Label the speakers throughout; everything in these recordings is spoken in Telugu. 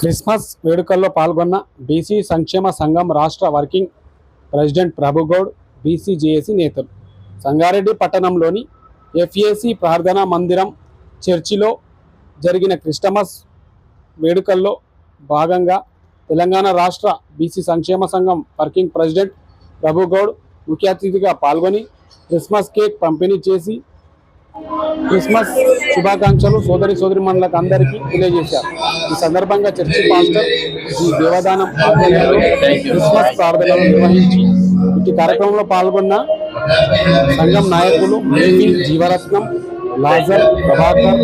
Speaker 1: క్రిస్మస్ వేడుకల్లో పాల్గొన్న బీసీ సంక్షేమ సంఘం రాష్ట్ర వర్కింగ్ ప్రెసిడెంట్ ప్రభుగౌడ్ బీసీజేఏసీ నేతలు. సంగారెడ్డి పట్టణంలోని ఎఫ్ఏసి ప్రార్థనా మందిరం చర్చిలో జరిగిన క్రిస్టమస్ వేడుకల్లో భాగంగా తెలంగాణ రాష్ట్ర బీసీ సంక్షేమ సంఘం వర్కింగ్ ప్రెసిడెంట్ ప్రభుగౌడ్ ముఖ్య అతిథిగా పాల్గొని క్రిస్మస్ కేక్ పంపిణీ చేసి క్రిస్మస్ శుభాకాంక్షలు సోదరి సోదరి మండలకు అందరికీ తెలియజేశారు. ఈ సందర్భంగా చర్చి పాస్టర్ ఈ దేవదానం ఆధ్వర్యంలో క్రిస్మస్ ప్రార్థనలు నిర్వహించి ఇటు కార్యక్రమంలో పాల్గొన్న సంఘం నాయకులు జీవరత్నం లాజర్ ప్రభాకర్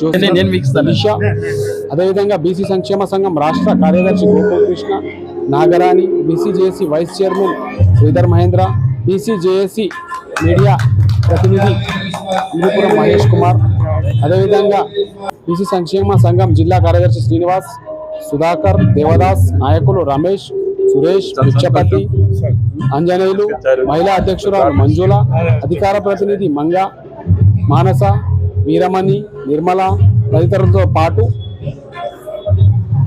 Speaker 1: జోసెఫ్ అలీషా అదేవిధంగా బీసీ సంక్షేమ సంఘం రాష్ట్ర కార్యదర్శి Gopalakrishna Nagarani BCJAC vice chairman Sridhar Mahendra BCJAC media ప్రతినిధి ఇందుపురం మహేష్ కుమార్. అదేవిధంగా బీసీ సంక్షేమ సంఘం జిల్లా కార్యదర్శి శ్రీనివాస్ సుధాకర్ దేవదాస్ నాయకులు రమేష్ సురేష్ పిచ్చపతి అంజనేయులు మహిళా అధ్యక్షురాలు మంజుల అధికార ప్రతినిధి మంగ మానస వీరమణి నిర్మల తదితరులతో పాటు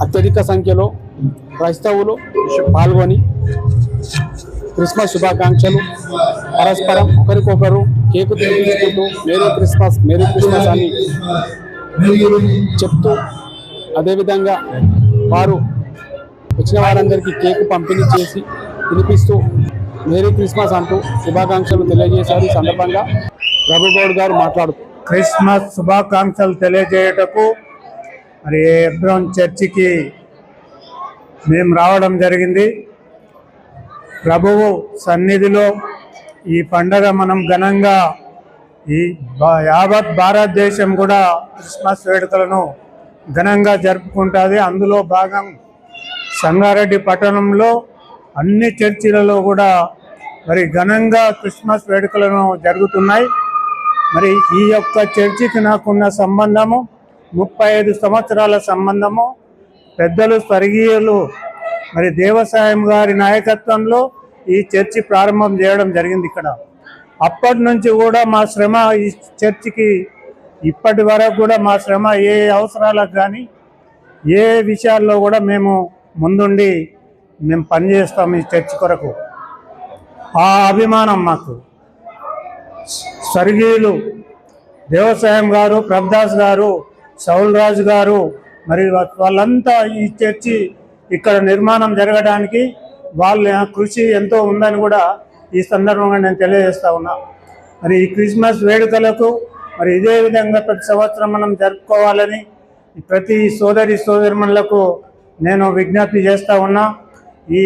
Speaker 1: అత్యధిక సంఖ్యలో క్రైస్తవులు పాల్గొని క్రిస్మస్ శుభాకాంక్షలు. పరస్పరం ఒకరికొకరు కేకు తినిపించుకుంటూ మేరీ క్రిస్మస్ మేరీ క్రిస్మస్ అని చెప్తూ అదేవిధంగా వారు వచ్చిన వారందరికీ కేకు పంపిణీ చేసి తినిపిస్తూ మేరీ క్రిస్మస్ అంటూ శుభాకాంక్షలు తెలియజేశారు. ఈ సందర్భంగా ప్రభుగౌడ్ గారు మాట్లాడుతూ
Speaker 2: క్రిస్మస్ శుభాకాంక్షలు తెలియజేయటకు మరి ఎబ్రోన్ చర్చికి మేము రావడం జరిగింది. ప్రభువు సన్నిధిలో ఈ పండగ మనం ఘనంగా ఈ యావత్ భారతదేశం కూడా క్రిస్మస్ వేడుకలను ఘనంగా జరుపుకుంటుంది. అందులో భాగం సంగారెడ్డి పట్టణంలో అన్ని చర్చిలలో కూడా మరి ఘనంగా క్రిస్మస్ వేడుకలను జరుగుతున్నాయి. మరి ఈ యొక్క చర్చికి నాకున్న సంబంధము ముప్పై ఐదు సంవత్సరాల సంబంధము పెద్దలు స్వర్గీయులు మరి దేవసాయం గారి నాయకత్వంలో ఈ చర్చి ప్రారంభం చేయడం జరిగింది ఇక్కడ. అప్పటి నుంచి కూడా మా శ్రమ ఈ చర్చికి ఇప్పటి వరకు కూడా మా శ్రమ ఏ అవసరాలకు కానీ ఏ విషయాల్లో కూడా మేము ముందుండి మేము పనిచేస్తాం ఈ చర్చి కొరకు. ఆ అభిమానం మాకు. స్వర్గీయులు దేవసాయం గారు ప్రభుదాస్ గారు సౌల్ రాజు గారు మరి వాళ్ళంతా ఈ చర్చి ఇక్కడ నిర్మాణం జరగడానికి వాళ్ళ కృషి ఎంతో ఉందని కూడా ఈ సందర్భంగా నేను తెలియజేస్తా ఉన్నా. మరి ఈ క్రిస్మస్ వేడుకలకు మరి ఇదే విధంగా ప్రతి సంవత్సరం మనం జరుపుకోవాలని ప్రతి సోదరి సోదరిమణులకు నేను విజ్ఞప్తి చేస్తా ఉన్నా. ఈ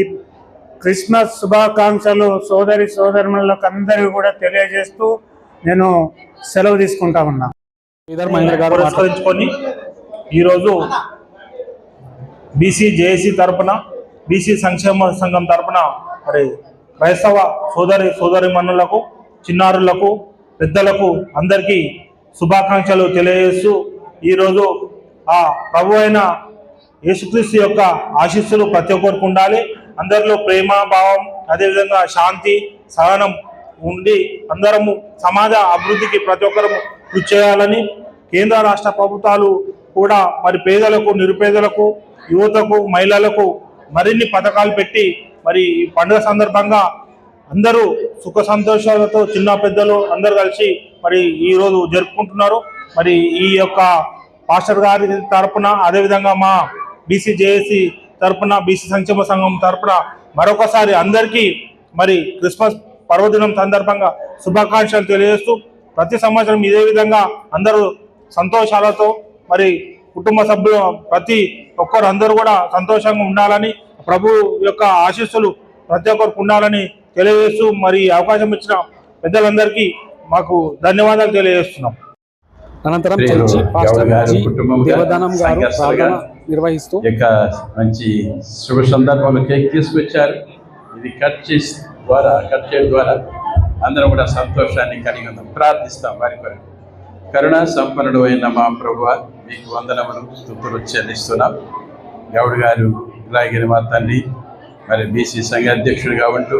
Speaker 2: క్రిస్మస్ శుభాకాంక్షలు సోదరి సోదరులకు అందరికీ కూడా తెలియజేస్తూ నేను సెలవు తీసుకుంటా ఉన్నా.
Speaker 1: శ్రీధర్ మహేంద్ర గారు మాట్లాడుతూ
Speaker 3: పురస్కరించుకొని ఈరోజు బీసీ జేఏసీ తరపున బీసీ సంక్షేమ సంఘం తరపున మరి క్రైస్తవ సోదరి సోదరి మనులకు చిన్నారులకు పెద్దలకు అందరికీ శుభాకాంక్షలు తెలియజేస్తూ ఈరోజు ఆ ప్రభు అయిన యేసుక్రీస్తు యొక్క ఆశీస్సులు ప్రతి ఒక్కరికి ఉండాలి. అందరిలో ప్రేమ భావం అదేవిధంగా శాంతి సహనం ఉండి అందరము సమాజ అభివృద్ధికి ప్రతి ఒక్కరము కృషి చేయాలని కేంద్ర రాష్ట్ర ప్రభుత్వాలు కూడా మరి పేదలకు నిరుపేదలకు యువతకు మహిళలకు మరిన్ని పథకాలు పెట్టి మరి ఈ పండుగ సందర్భంగా అందరూ సుఖ సంతోషాలతో చిన్న పెద్దలు అందరూ కలిసి మరి ఈరోజు జరుపుకుంటున్నారు. మరి ఈ యొక్క పాస్టర్ గారి తరపున అదేవిధంగా మా బీసీ జేఏసీ తరపున బీసీ సంక్షేమ సంఘం తరపున మరొకసారి అందరికీ మరి క్రిస్మస్ పర్వదినం సందర్భంగా శుభాకాంక్షలు తెలియజేస్తూ ప్రతి సంవత్సరం ఇదే విధంగా అందరూ సంతోషాలతో మరి కుటుంబ సభ్యులు ప్రతి ఒక్కరు అందరూ కూడా సంతోషంగా ఉండాలని ప్రభు యొక్క ఆశీస్సులు ప్రతి ఒక్కరికి ఉండాలని తెలియజేస్తూ మరి అవకాశం ఇచ్చిన పెద్దలందరికీ మాకు ధన్యవాదాలు తెలియజేస్తున్నాం.
Speaker 1: అనంతరం చర్చి పాస్టర్
Speaker 4: గారు,
Speaker 1: దేవదానం గారు ప్రార్థన. నిర్వహిస్తూ
Speaker 4: యొక్క మంచి శుభ సందర్భంలో కేక్ తీసుకొచ్చారు. ఇది కట్ చేసి ద్వారా కట్ చేయడం ద్వారా అందరం కూడా సంతోషాన్ని కలిగి ఉందాం. ప్రార్థిస్తాం వారి కొరకు. కరుణ సంపన్నుడు అయిన మా ప్రభు మీకు వందనములు తుప్పులు చెల్లిస్తున్నాం గౌడ్ గారు ఇలాగిన మా తండ్రి మరి బీసీ సంఘ అధ్యక్షుడిగా ఉంటూ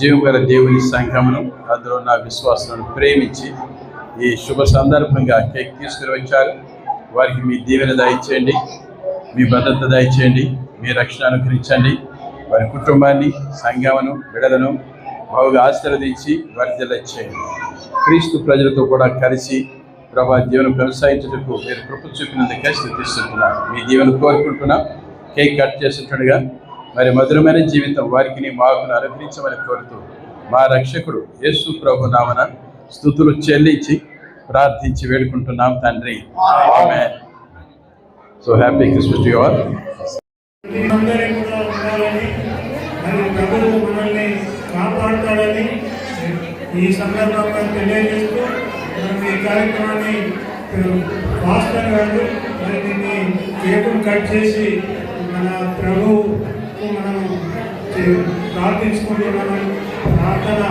Speaker 4: జీవగల దేవుని సంఘమును అందులో నా విశ్వాసాలను ప్రేమించి ఈ శుభ సందర్భంగా కేక్ తీసుకుని వచ్చారు. వారికి మీ దీవెన దయచేయండి మీ భద్రత దయచేయండి మీ రక్షణ అనుగ్రహించండి. వారి కుటుంబాన్ని సంఘమును బిడలను బాగుగా ఆశీర్వదించి వర్ధిల్ల చేయండి క్రీస్తు ప్రజలతో కూడా కలిసి ప్రభా జీవనం కొనసాగించటకు మీరు కృప చూపినందుకే స్థితిస్తున్నాను మీ జీవనం కోరుకుంటున్నాం. కేక్ కట్ చేస్తుండగా మరి మధురమైన జీవితం వారికి మాకు అనుగ్రహించమని కోరుతూ మా రక్షకుడు యేసు ప్రభు నామన స్థుతులు చెల్లించి ప్రార్థించి వేడుకుంటున్నాం తండ్రి. So happy Christmas to
Speaker 2: your ఈ సందర్భంగా తెలియజేస్తూ మనం ఈ కార్యక్రమాన్ని పాస్టర్ గారు మరి దీన్ని కేకును కట్ చేసి మన ప్రభువుకు మనం చే- ప్రార్థించుకుంటున్నాము ప్రార్థన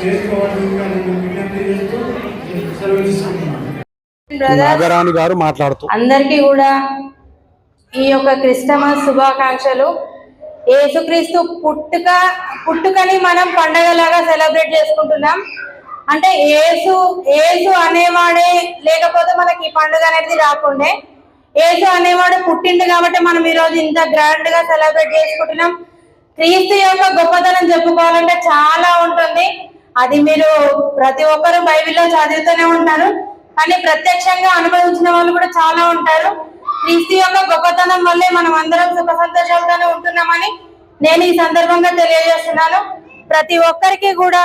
Speaker 2: చేసుకోవాల్సిందిగా నేను విజ్ఞప్తి చేస్తూ సెలవు తీసుకుంటున్నాను.
Speaker 5: బ్రదర్స్
Speaker 1: నాగరాణి గారు మాట్లాడుతూ.
Speaker 5: అందరికీ కూడా ఈ యొక్క క్రిస్టమస్ శుభాకాంక్షలు. యేసుక్రీస్తు పుట్టుక పుట్టుకని మనం పండగలాగా సెలబ్రేట్ చేసుకుంటున్నాం. అంటే ఏసు ఏసు అనేవాడే లేకపోతే మనకి ఈ పండుగ అనేది రాకుండే. ఏసు అనేవాడు పుట్టిండు కాబట్టి మనం ఈ రోజు ఇంత గ్రాండ్గా సెలబ్రేట్ చేసుకుంటున్నాం. క్రీస్తు యొక్క గొప్పతనం చెప్పుకోవాలంటే చాలా ఉంటుంది. అది మీరు ప్రతి ఒక్కరు బైబిల్లో చదువుతూనే ఉంటారు. కానీ ప్రత్యక్షంగా అనుభవించిన వాళ్ళు కూడా చాలా ఉంటారు. క్రీస్తు యొక్క గొప్పతనం వల్లే మనం అందరం సుఖ సంతోషాలతోనే ఉంటున్నామని నేను ఈ సందర్భంగా తెలియజేస్తున్నాను. ప్రతి ఒక్కరికి కూడా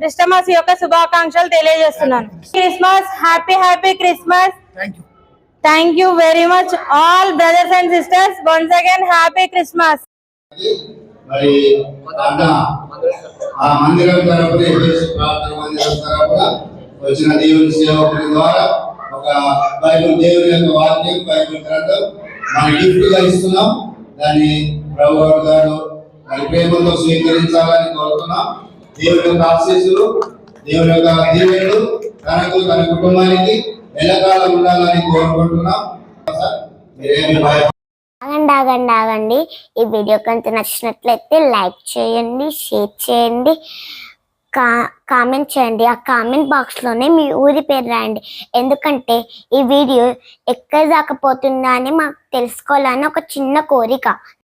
Speaker 5: క్రిస్టమస్ యొక్క శుభాకాంక్షలు తెలియజేస్తున్నాను. Christmas happy happy Christmas thank you very much all brothers and sisters once again happy Christmas
Speaker 6: మరి అన్న ఆ మందిరం తరపున ఎఫెసు ప్రార్థన మందిరం తరపున వచ్చిన దేవుని సేవకుని ద్వారా ఒక బైబిల్ దేవుని యొక్క వాక్యం బైబిల్ గ్రంథం మన గిఫ్ట్గా ఇస్తున్నాం. దాన్ని ప్రభు గారు మరి ప్రేమతో స్వీకరించాలని కోరుతున్నాం. దేవుని యొక్క ఆశీస్సులు దేవుని యొక్క దీవెనలు తనకు తన కుటుంబానికి ఎల్లకాలం ఉండాలని కోరుకుంటున్నాం.
Speaker 7: ఆగండి ఆగండి ఆగండి. ఈ వీడియో కనుక నచ్చినట్లయితే లైక్ చేయండి షేర్ చేయండి కా కామెంట్ చేయండి. ఆ కామెంట్ బాక్స్లోనే మీ ఊరి పేరు రాయండి. ఎందుకంటే ఈ వీడియో ఎక్కడ దాకపోతుందా అని మాకు తెలుసుకోవాలని ఒక చిన్న కోరిక.